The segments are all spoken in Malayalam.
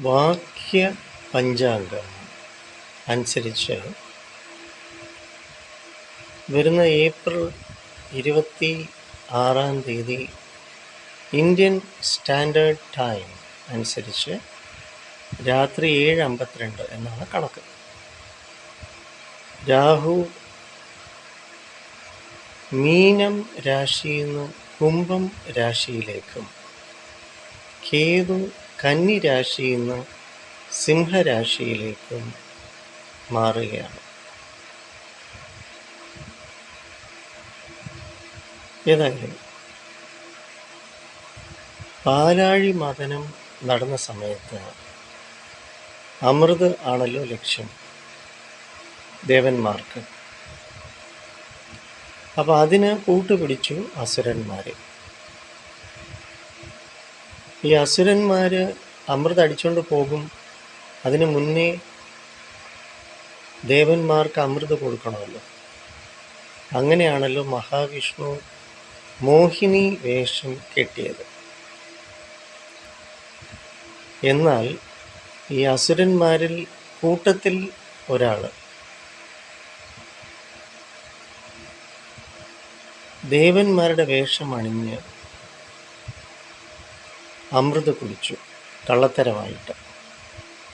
വാക്യ പഞ്ചാംഗം അനുസരിച്ച് വരുന്ന ഏപ്രിൽ ഇരുപത്തി ആറാം തീയതി ഇന്ത്യൻ സ്റ്റാൻഡേർഡ് ടൈം അനുസരിച്ച് രാത്രി ഏഴ് അമ്പത്തിരണ്ട് എന്നാണ് കണക്ക്. രാഹു മീനം രാശിയിൽ നിന്ന് കുംഭം രാശിയിലേക്കും കേതു കന്നി രാശിയിൽ നിന്ന് സിംഹരാശിയിലേക്കും മാറുകയാണ്. ഏതായാലും പാലാഴി മതനം നടന്ന സമയത്ത് അമൃത് ആണല്ലോ ലക്ഷ്യം ദേവന്മാർക്ക്. അപ്പോൾ അതിന് കൂട്ടുപിടിച്ചു അസുരന്മാരെ. ഈ അസുരന്മാർ അമൃത് അടിച്ചുകൊണ്ട് പോകും. അതിനു മുന്നേ ദേവന്മാർക്ക് അമൃത് കൊടുക്കണമല്ലോ. അങ്ങനെയാണല്ലോ മഹാവിഷ്ണു മോഹിനി വേഷം കെട്ടിയത്. എന്നാൽ ഈ അസുരന്മാരിൽ കൂട്ടത്തിൽ ഒരാൾ ദേവന്മാരുടെ വേഷം അണിഞ്ഞ് അമൃത് കുടിച്ചു. കള്ളത്തരമായിട്ട്.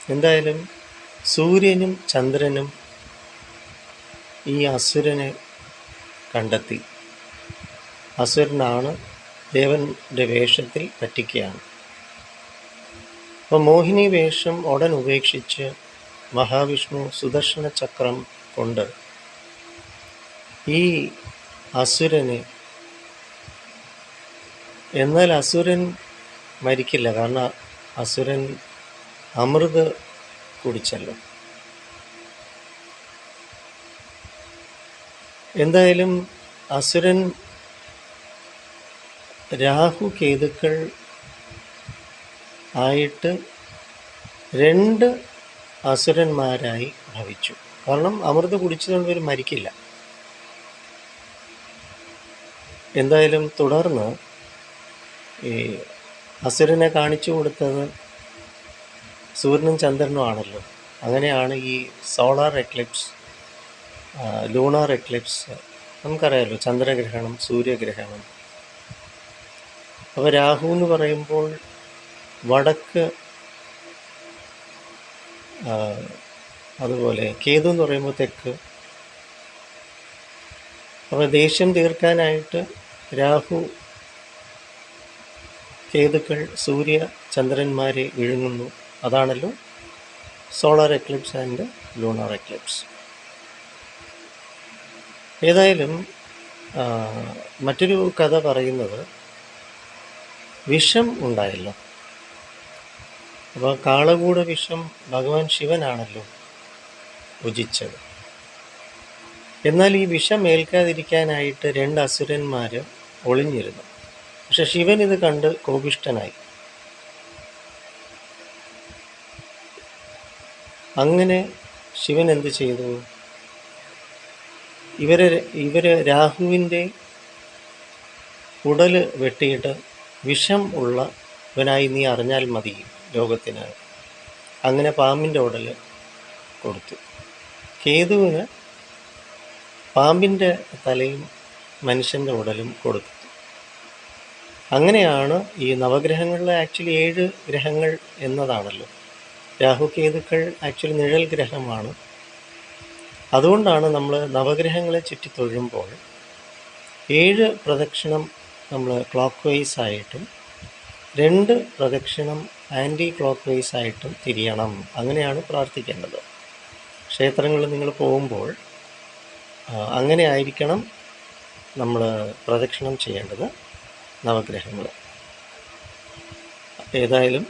എന്തായാലും സൂര്യനും ചന്ദ്രനും ഈ അസുരനെ കണ്ടെത്തി. അസുരനാണ് ദേവന്റെ വേഷത്തിൽ പറ്റിക്കുകയാണ്. അപ്പോൾ മോഹിനി വേഷം ഉടൻ ഉപേക്ഷിച്ച് മഹാവിഷ്ണു സുദർശന ചക്രം കൊണ്ട് ഈ അസുരനെ എന്നാൽ അസുരൻ മരിക്കില്ല. കാരണം അസുരൻ അമൃത് കുടിച്ചല്ലോ. എന്തായാലും അസുരൻ രാഹു കേതുക്കൾ ആയിട്ട് രണ്ട് അസുരന്മാരായി ഭവിച്ചു. കാരണം അമൃത് കുടിച്ചതുകൊണ്ട് ഇവർ മരിക്കില്ല. എന്തായാലും തുടർന്ന് ഈ അസുരനെ കാണിച്ചു കൊടുത്തത് സൂര്യനും ചന്ദ്രനും ആണല്ലോ. അങ്ങനെയാണ് ഈ സോളാർ എക്ലിപ്സ് ലൂണാർ എക്ലിപ്സ് നമുക്കറിയാമല്ലോ ചന്ദ്രഗ്രഹണം സൂര്യഗ്രഹണം. അപ്പോൾ രാഹു എന്ന് പറയുമ്പോൾ വടക്ക് അതുപോലെ കേതു എന്ന് പറയുമ്പോൾ തെക്ക്. അപ്പോൾ ദേഷ്യം തീർക്കാനായിട്ട് രാഹു കേതുക്കൾ സൂര്യ ചന്ദ്രന്മാരെ വിഴുങ്ങുന്നു അതാണല്ലോ solar eclipse and lunar eclipse. ഏതായാലും മറ്റൊരു കഥ പറയുന്നത് വിഷം ഉണ്ടായല്ലോ. അപ്പോൾ കാളകൂട വിഷം ഭഗവാൻ ശിവനാണല്ലോ ഭുജിച്ചത് എന്നാൽ ഈ വിഷം ഏൽക്കാതിരിക്കാനായിട്ട് രണ്ട് അസുരന്മാർ ഒളിഞ്ഞിരുന്നു. പക്ഷെ ശിവൻ ഇത് കണ്ട് കോപിഷ്ടനായി അങ്ങനെ ശിവൻ എന്ത് ചെയ്തു? ഇവരെ ഇവർ രാഹുവിന്റെ ഉടൽ വെട്ടിയിട്ട് വിഷം ഉള്ളവനായി നീ അറിഞ്ഞാൽ മതി ലോകത്തിന് അങ്ങനെ പാമ്പിന്റെ ഉടൽ കൊടുത്തു. കേതുവിന് പാമ്പിന്റെ തലയും മനുഷ്യന്റെ ഉടലും കൊടുത്തു. അങ്ങനെയാണ് ഈ നവഗ്രഹങ്ങളിൽ ആക്ച്വലി ഏഴ് ഗ്രഹങ്ങൾ എന്നതാണല്ലോ. രാഹു കേതുക്കൾ ആക്ച്വലി നിഴൽ ഗ്രഹമാണ്. അതുകൊണ്ടാണ് നമ്മൾ നവഗ്രഹങ്ങളെ ചുറ്റി തൊഴുമ്പോൾ ഏഴ് പ്രദക്ഷിണം നമ്മൾ ക്ലോക്ക് വൈസ് ആയിട്ടും രണ്ട് പ്രദക്ഷിണം ആന്റി ക്ലോക്ക് വൈസ് ആയിട്ടും തിരിയണം. അങ്ങനെയാണ് പ്രാർത്ഥിക്കേണ്ടത്. ക്ഷേത്രങ്ങളിൽ നിങ്ങൾ പോകുമ്പോൾ അങ്ങനെ ആയിരിക്കണം നമ്മൾ പ്രദക്ഷിണം ചെയ്യേണ്ടത്. നവഗ്രഹങ്ങൾ. ഏതായാലും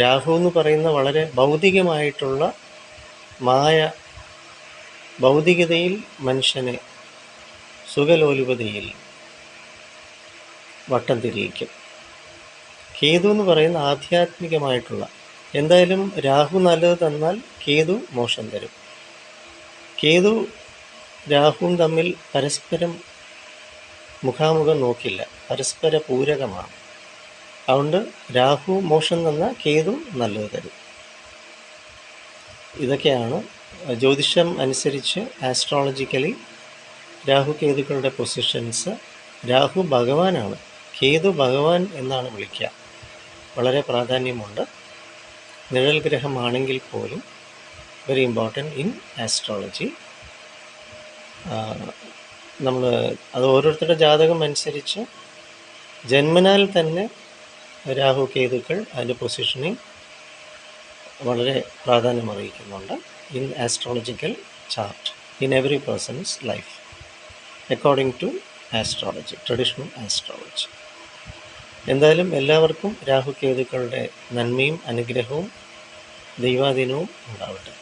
രാഹു എന്ന് പറയുന്ന വളരെ ഭൗതികമായിട്ടുള്ള മായ ഭൗതികതയിൽ മനുഷ്യനെ സുഖലോലുപതയിൽ വട്ടം തിരിയിക്കും. കേതു എന്ന് പറയുന്ന ആധ്യാത്മികമായിട്ടുള്ള എന്തായാലും രാഹു നല്ലത് തന്നാൽ കേതു മോശം തരും. കേതു രാഹുവും തമ്മിൽ പരസ്പരം മുഖാമുഖം നോക്കില്ല. പരസ്പര പൂരകമാണ് അതുകൊണ്ട് രാഹു മോഷം തന്ന കേതു നല്ലത് തരും. ഇതൊക്കെയാണ് ജ്യോതിഷം അനുസരിച്ച് ആസ്ട്രോളജിക്കലി രാഹു കേതുക്കളുടെ പൊസിഷൻസ് രാഹു ഭഗവാനാണ്. കേതു ഭഗവാൻ എന്നാണ് വിളിക്കുക. വളരെ പ്രാധാന്യമുണ്ട്. നിഴൽ ഗ്രഹമാണെങ്കിൽ പോലും വെരി ഇമ്പോർട്ടന്റ് ഇൻ ആസ്ട്രോളജി നമ്മൾ അത് ഓരോരുത്തരുടെ ജാതകം അനുസരിച്ച് ജന്മനാൽ തന്നെ രാഹു കേതുക്കൾ അതിന്റെ പൊസിഷനിങ് വളരെ പ്രാധാന്യം അറിയിക്കുന്നുണ്ട് in astrological chart in every persons life according to astrology traditional astrology എന്തായാലും എല്ലാവർക്കും രാഹു കേതുക്കളുടെ നന്മയും അനുഗ്രഹവും ദൈവാധീനവും ഉണ്ടാവട്ടെ.